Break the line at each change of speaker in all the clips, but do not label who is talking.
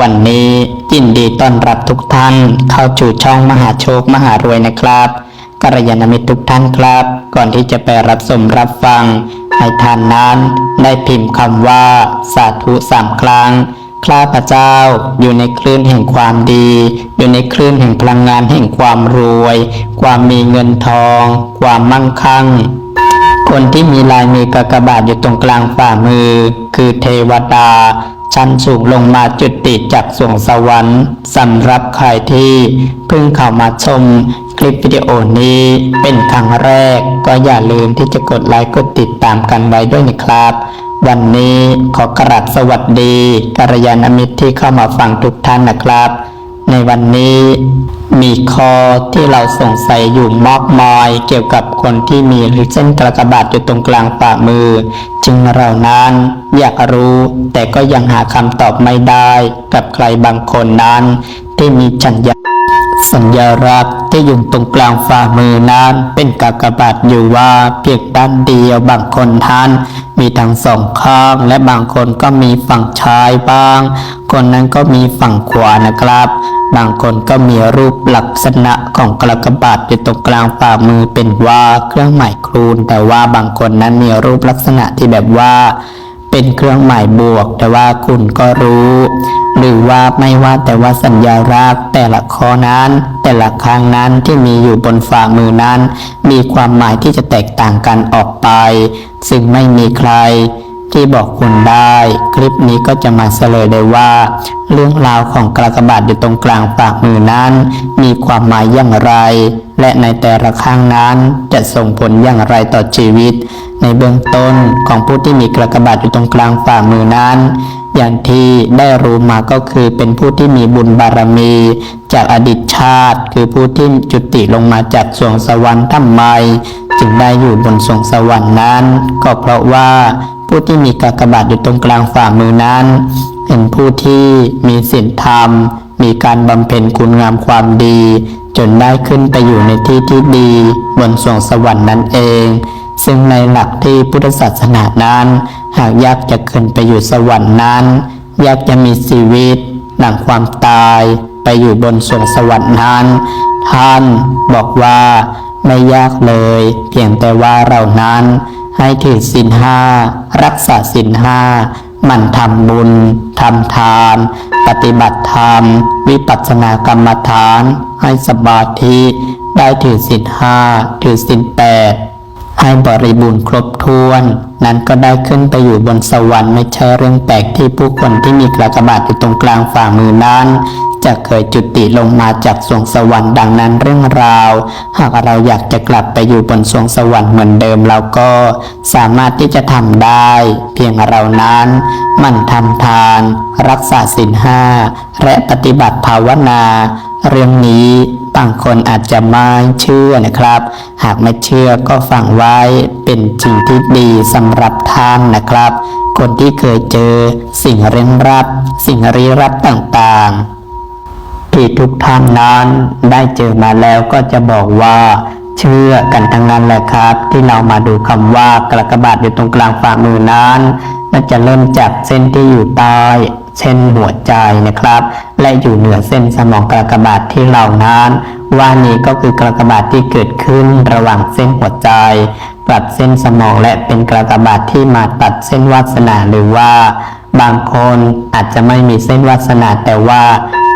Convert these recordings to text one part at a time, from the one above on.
วันนี้ยินดีต้อนรับทุกท่านเข้าสู่ช่องมหาโชคมหารวยนะครับกัลยาณมิตรทุกท่านครับ ก่อนที่จะไปรับชมรับฟัง ให้ท่านนั้นได้พิมพ์คำว่า สาธุสามครั้งข้าพเจ้าอยู่ในคลื่นแห่งความดี อยู่ในคลื่นแห่งพลังงานแห่งความรวย ความมีเงินทอง ความมั่งคั่ง คนที่มีลายมือกากบาทอยู่ตรงกลางฝ่ามือ คือเทวดา ชั้นสูงลงมาจุดติจากสวงสวรรค์สำหรับใครที่เพิ่งเข้ามาชมคลิปวิดีโอนี้เป็นครั้งแรก ก็อย่าลืมที่จะกดไลค์กดติดตามกันไว้ด้วยนะครับ วันนี้ขอกราบสวัสดีกัลยาณมิตรที่เข้ามาฟังทุกท่านนะครับ ในวันนี้มีข้อที่เราสงสัยอยู่มากมายเกี่ยวกับคนที่มีเส้นกระกบาดอยู่ตรงกลางฝ่ามือ จึงเรานั้นอยากรู้ แต่ก็ยังหาคำตอบไม่ได้กับใครบางคนนั้น ที่มีฉันยาสัญลักษณ์ที่อยู่ตรงกลางฝ่ามือนั้น เป็นกากบาทอยู่ว่าเพียงด้านเดียวบางคนท่าน มีทั้งสองข้างและบางคนก็มีฝั่งชายบ้าง คนนั้นก็มีฝั่งขวานะครับ บางคนก็มีรูปลักษณะของกากบาทอยู่ตรงกลางฝ่ามือเป็นว่าเครื่องหมายครูน แต่ว่าบางคนนั้นมีรูปลักษณะที่แบบว่า เป็นเครื่องหมายบวก แต่ว่าคุณก็รู้ หรือว่าไม่ว่าแต่ว่าสัญญารักษณ์แต่ละข้อนั้น แต่ละครั้งนั้นที่มีอยู่บนฝ่ามือนั้น มีความหมายที่จะแตกต่างกันออกไป ซึ่งไม่มีใคร ที่บอกคุณได้ คลิปนี้ก็จะมาเฉลยได้ว่า เรื่องราวของกระกบาดอยู่ตรงกลางฝ่ามือนั้น มีความหมายอย่างไร และในแต่ละครั้งนั้นจะส่งผลอย่างไรต่อชีวิต ในเบื้องต้นของผู้ที่มีกระกบาดอยู่ตรงกลางฝ่ามือนั้น อย่างที่ได้รู้มาก็คือเป็นผู้ที่มีบุญบารมี จากอดีตชาติ คือผู้ที่จุติลงมาจากสวงสวรรค์ทำไม จึงได้อยู่บนสวงสวรรค์นั้น ก็เพราะว่าผู้ที่มีกากบาทอยู่ตรงกลางฝ่ามือนั้น เป็นผู้ที่มีศีลธรรม มีการบำเพ็ญคุณงามความดี จนได้ขึ้นไปอยู่ในที่ที่ดี บนสวงสวรรค์นั้นเอง ซึ่งในหลักที่พุทธศาสนานั้น หากยากจะขึ้นไปอยู่สวรรค์นั้น ยากจะมีชีวิตหลังความตายไปอยู่บนสวงสวรรค์นั้น ท่านบอกว่า ไม่ยากเลย เพียงแต่ว่าเรานั้น ให้ถือศีลห้ารักษาศีลห้ามันทำบุญทำทาน ปฏิบัติธรรม วิปัสสนากรรมฐาน ให้สมาธิ ได้ถือศีลห้าถือศีลแปด ให้บริบูรณ์ครบถ้วน นั้นก็ได้ขึ้นไปอยู่บนสวรรค์ไม่ใช่เรื่องแปลกที่ผู้คนที่มีกระกบาดอยู่ตรงกลางฝ่ามือนั้นจะเคยจุติลงมาจากสวงสวรรค์ดังนั้นเรื่องราว หากเราอยากจะกลับไปอยู่บนสวงสวรรค์เหมือนเดิมเราก็สามารถที่จะทำได้ เพียงเรานั้นมันทำทาน รักษาศีลห้าและปฏิบัติภาวนา เรื่องนี้ บางคนอาจจะไม่เชื่อนะครับ หากไม่เชื่อก็ฟังไว้เป็นสิ่งที่ดีสำหรับท่านนะครับ คนที่เคยเจอสิ่งเร้นรับ สิ่งลี้ลับต่างๆ ที่ทุกท่านนั้นได้เจอมาแล้วก็จะบอกว่าเชื่อกันทั้งนั้นแหละครับ ที่เรามาดูคำว่ากระกบาดอยู่ตรงกลางฝ่ามือนั้นน่าจะเริ่มจากเส้นที่อยู่ใต้ เช่นหัวใจนะครับ และอยู่เหนือเส้นสมองกระกบาดที่เรานั้นว่านี้ก็คือกระกบาดที่เกิดขึ้นระหว่างเส้นหัวใจกับเส้นสมองและเป็นกระกบาดที่มาตัดเส้นวาสนาหรือว่า บางคนอาจจะไม่มีเส้นวาสนาแต่ว่า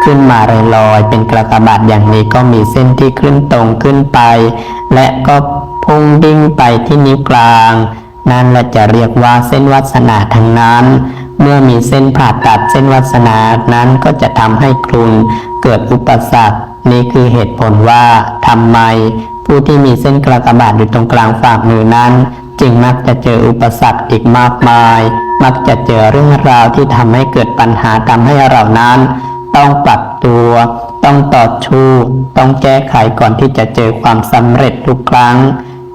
ขึ้นมาลอยๆเป็นกระกบาดอย่างนี้ก็มีเส้นที่ขึ้นตรงขึ้นไป และก็พุ่งดิ่งไปที่นิ้วกลาง นั่นแหละจะเรียกว่าเส้นวาสนาทั้งนั้น เมื่อมีเส้นผ่าตัดเส้นวาสนานั้นก็จะทำให้ครุนเกิดอุปสรรค นี่คือเหตุผลว่าทำไม ผู้ที่มีเส้นกระกบาดอยู่ตรงกลางฝ่ามือนั้น จึงมักจะเจออุปสรรคอีกมากมาย มักจะเจอเรื่องราวที่ทำให้เกิดปัญหาทำให้เรานั้น ต้องปรับตัว ต้องต่อชู้ต้องแก้ไขก่อนที่จะเจอความสำเร็จทุกครั้ง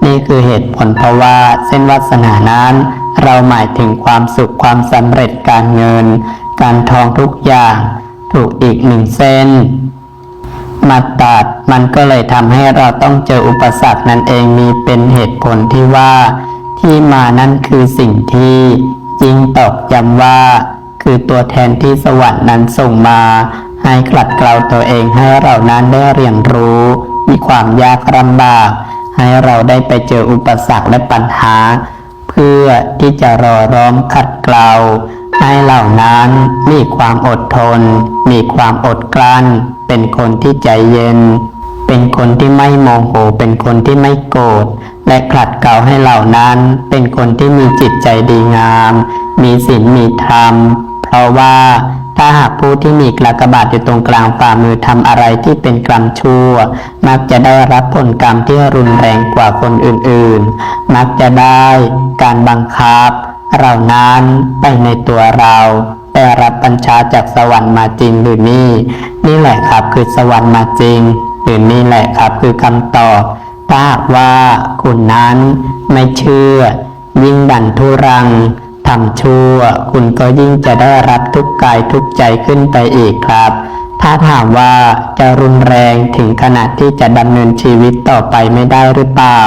นี่คือเหตุผลเพราะว่าเส้นวาสนานั้น เราหมายถึงความสุขความสำเร็จการเงิน การทองทุกอย่าง ถูกอีกหนึ่งเส้นมาตัดมันก็เลยทำให้เราต้องเจออุปสรรคนั่นเองมีเป็นเหตุผลที่ว่า ที่มานั่นคือสิ่งที่จริงตอกย้ำว่าคคือตัวแทนที่สวรรค์นั้นส่งมา ให้กลัดเกลาตัวเองให้เรานั้นได้เรียนรู้ มีความยากลำบาก ให้เราได้ไปเจออุปสรรคและปัญหา เพื่อที่จะรอร้อมขัดเกลาให้เหล่านั้นมีความอดทน มีความอดกลั้น เป็นคนที่ใจเย็น เป็นคนที่ไม่โมโห เป็นคนที่ไม่โกรธ และขัดเกลาให้เหล่านั้น เป็นคนที่มีจิตใจดีงาม มีศีลมีธรรม เพราะว่าถ้าหากผู้ที่มีกระกบาดอยู่ตรงกลางฝ่ามือทำอะไรที่เป็นกรรมชั่ว มักจะได้รับผลกรรมที่รุนแรงกว่าคนอื่นๆ มักจะได้การบังคับเรานั้นไปในตัวเราได้รับบัญชาจากสวรรค์มาจริงหรือนี่ นี่แหละครับคือสวรรค์มาจริง หรือนี่แหละครับคือคำตอบถ้าหากว่าคุณนั้นไม่เชื่อ ยิ่งดันทุรัง ทำชั่ว คุณก็ยิ่งจะได้รับทุกกายทุกใจขึ้นไปอีกครับ ถ้าถามว่าจะรุนแรงถึงขนาดที่จะดำเนินชีวิตต่อไปไม่ได้หรือเปล่า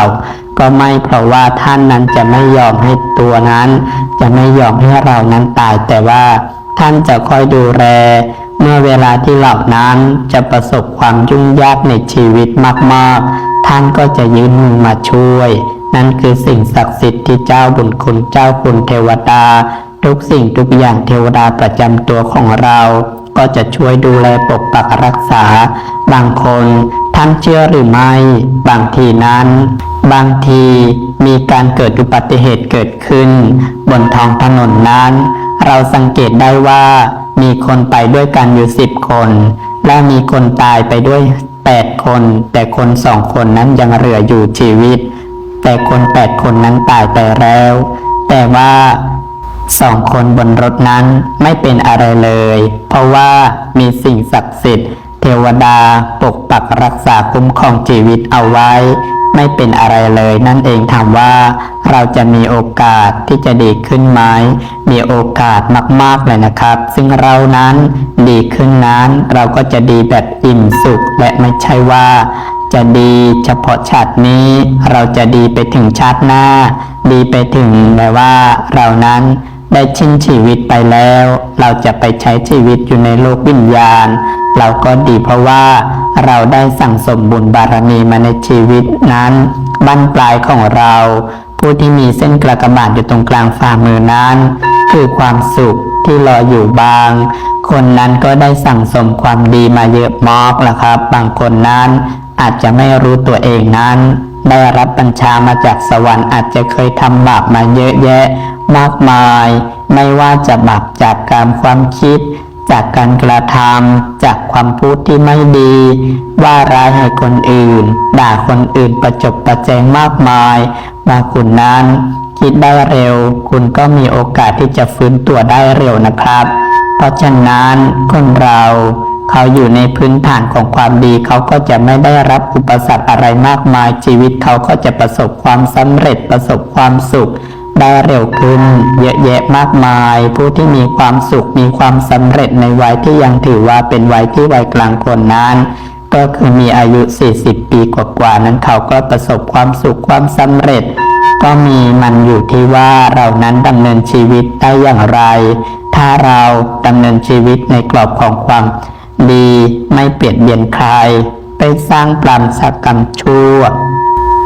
ก็ไม่เพราะว่าท่านนั้นจะไม่ยอมให้ตัวนั้น จะไม่ยอมให้เรานั้นตายแต่ว่าท่านจะคอยดูแลเมื่อเวลาที่เหล่านั้นจะประสบความยุ่งยากในชีวิตมาก ๆ ท่านก็จะยืนมือมาช่วย นั่นคือสิ่งศักดิ์สิทธิ์ที่เจ้าบุญคุณเจ้าคุณเทวดา ทุกสิ่งทุกอย่างเทวดาประจำตัวของเรา ก็จะช่วยดูแลปกปักรักษา บางคนท่านเชื่อหรือไม่ บางทีนั้น บางทีมีการเกิดอุบัติเหตุเกิดขึ้น บนท้องถนนนั้น เราสังเกตได้ว่ามีคนไปด้วยกันอยู่สิบคน และมีคนตายไปด้วยแปดคน แต่คนสองคนนั้นยังเหลืออยู่ชีวิต แต่คนแปดคนนั้นตายไปแล้ว แต่ว่าสองคนบนรถนั้นไม่เป็นอะไรเลย เพราะว่ามีสิ่งศักดิ์สิทธิ์ เทวดาปกปักรักษาคุ้มครองชีวิตเอาไว้ ไม่เป็นอะไรเลยนั่นเองถามว่า เราจะมีโอกาสที่จะดีขึ้นไหมมีโอกาสมากๆเลยนะครับ ซึ่งเรานั้นดีขึ้นนั้น เราก็จะดีแบบอิ่มสุขและไม่ใช่ว่า จะดีเฉพาะชาตินี้ เราจะดีไปถึงชาติหน้า ดีไปถึงแบบว่าเรานั้น ได้ชิ้นชีวิตไปแล้ว เราจะไปใช้ชีวิตอยู่ในโลกวิญญาณ เราก็ดีเพราะว่าเราได้สั่งสมบุญบารมีมาในชีวิตนั้นบั้นปลายของเรา ผู้ที่มีเส้นกระกบาดอยู่ตรงกลางฝ่ามือนั้น คือความสุขที่รออยู่บาง คนนั้นก็ได้สั่งสมความดีมาเยอะมากแล้วครับ บางคนนั้นอาจจะไม่รู้ตัวเองนั้น ได้รับบัญชามาจากสวรรค์อาจจะเคยทำบาปมาเยอะแยะ มากมาย ไม่ว่าจะบาปจากการความคิด จากการกระทำจากความพูดที่ไม่ดี ว่าร้ายให้คนอื่น ด่าคนอื่นประจบประแจงมากมายว่าคุณนั้น คิดได้เร็ว คุณก็มีโอกาสที่จะฟื้นตัวได้เร็วนะครับ เพราะฉะนั้นคนเรา เขาอยู่ในพื้นฐานของความดี เขาก็จะไม่ได้รับอุปสรรคอะไรมากมายชีวิตเขาก็จะประสบความสำเร็จประสบความสุข ได้เร็วขึ้น เยอะแยะมากมาย ผู้ที่มีความสุขมีความสำเร็จในวัยที่ยังถือว่าเป็นวัยที่วัยกลางคนนั้นก็คือมีอายุ 40 ปีกว่าๆนั้นเขาก็ประสบความสุขความสำเร็จ ก็มีมันอยู่ที่ว่าเรานั้นดำเนินชีวิตได้อย่างไร ถ้าเราดำเนินชีวิตในกรอบของความ ดีไม่เปลี่ยดเบียนใคร ไปสร้างกรรมสักกรรมชั่ว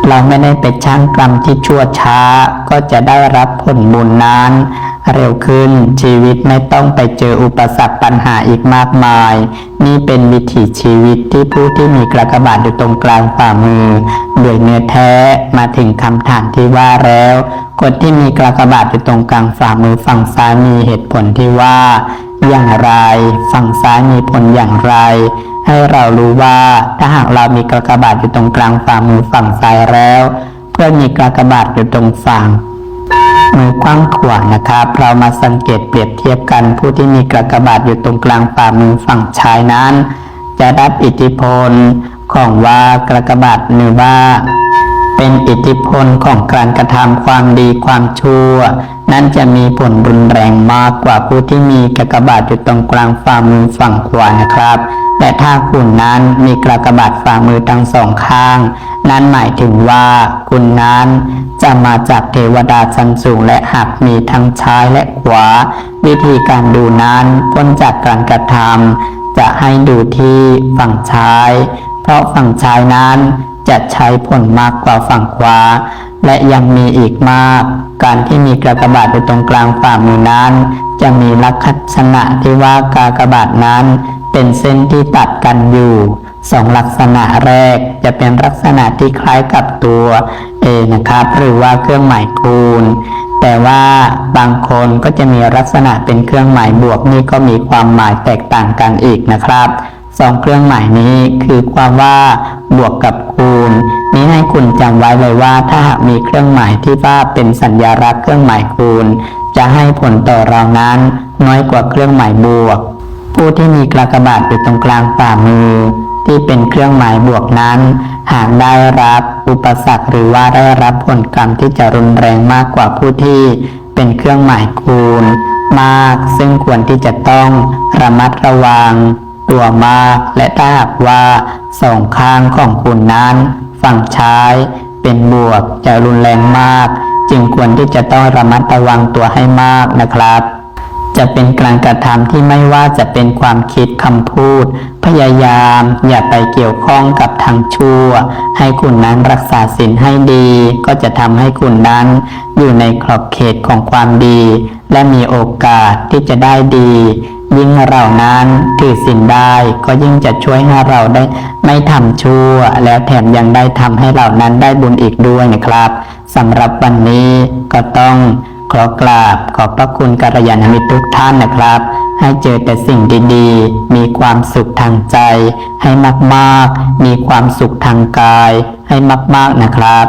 เราไม่ได้ไปช่างกรรมที่ชั่วช้า ก็จะได้รับผลบุญนั้น เร็วขึ้นชีวิตไม่ต้องไปเจออุปสรรคปัญหาอีกมากมาย นี่เป็นวิถีชีวิตที่ผู้ที่มีกระกบาดอยู่ตรงกลางฝ่ามือด้วยเนื้อแท้มาถึงคำถามที่ว่าแล้วคนที่มีกระกบาดอยู่ตรงกลางฝ่ามือฝั่งซ้ายมีเหตุผลที่ว่า อย่างไร ฝั่งซ้ายมีผลอย่างไร ให้เรารู้ว่าถ้าหากเรามีกระกบาดอยู่ตรงกลางฝ่ามือฝั่งซ้ายแล้ว เพื่อนมีกระกบาดอยู่ตรงฝั่งมือกว้างขวานะครับ เรามาสังเกตเปรียบเทียบกันผู้ที่มีกระกบาดอยู่ตรงกลางฝ่ามือฝั่งชายนั้น จะรับอิทธิพลของว่ากระกบาดหรือว่า เป็นอิทธิพลของการกระทำความดีความชั่ว นั่นจะมีผลรุนแรงมากกว่าผู้ที่มีกากบาทอยู่ตรงกลางฝ่ามือฝั่งขวานะครับและถ้าคุณนั้นมีกากบาทฝ่ามือทั้งสองข้าง นั่นหมายถึงว่าคุณนั้นจะมาจากเทวดาชั้นสูงและหากมีทั้งซ้ายและขวา วิธีการดูนั้นพ้นจากการกระทำจะให้ดูที่ฝั่งซ้าย เพราะฝั่งซ้ายนั้น จะใช้ผลมากกว่าฝั่งขวา และยังมีอีกมาก การที่มีกากบาทอยู่ตรงกลางฝ่ามือนั้น จะมีลักษณะที่ว่ากากบาทนั้น เป็นเส้นที่ตัดกันอยู่สองลักษณะแรกจะเป็นลักษณะที่คล้ายกับตัวเอนะครับหรือว่าเครื่องหมายคูณ แต่ว่าบางคนก็จะมีลักษณะเป็นเครื่องหมายบวกนี่ก็มีความหมายแตกต่างกันอีกนะครับสองเครื่องหมายนี้คือความว่าบวกกับ คูณนี้ให้คุณจำไว้เลยว่าถ้าหากมีเครื่องหมายที่ว่าเป็นสัญลักษณ์เครื่องหมายคูณ จะให้ผลต่อเรานั้นน้อยกว่าเครื่องหมายบวก ผู้ที่มีกากบาทอยู่ตรงกลางฝ่ามือ ที่เป็นเครื่องหมายบวกนั้น หากได้รับอุปสรรคหรือว่าได้รับผลกรรมที่จะรุนแรงมากกว่าผู้ที่เป็นเครื่องหมายคูณ มากซึ่งควรที่จะต้องระมัดระวัง ตัวมาและถ้าหากว่าสองข้างของคุณนั้น ฝั่งซ้ายเป็นบวกจะรุนแรงมาก จึงควรที่จะต้องระมัดระวังตัวให้มากนะครับ จะเป็นการกระทำที่ไม่ว่าจะเป็นความคิดคำพูด พยายามอย่าไปเกี่ยวข้องกับทางชั่ว ให้คุณนั้นรักษาศีลให้ดี ก็จะทำให้คุณนั้นอยู่ในขอบเขตของความดี และมีโอกาสที่จะได้ดี ยิ่งเรานั้นถือศีลได้ก็ยิ่งจะช่วยให้เราได้ไม่ทำชั่ว แล้วแถมยังได้ทำให้เรานั้นได้บุญอีกด้วยนะครับสำหรับวันนี้ก็ต้องขอกราบขอบพระคุณกัลยาณมิตรทุกท่านนะครับ ให้เจอแต่สิ่งดีๆ มีความสุขทางใจ ให้มากๆ มีความสุขทางกาย ให้มากๆนะครับ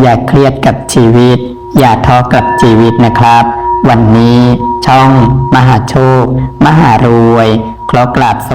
อย่าเครียดกับชีวิต อย่าท้อกับชีวิตนะครับ วันนี้ช่อง มหาโชค มหารวย ขอกราบส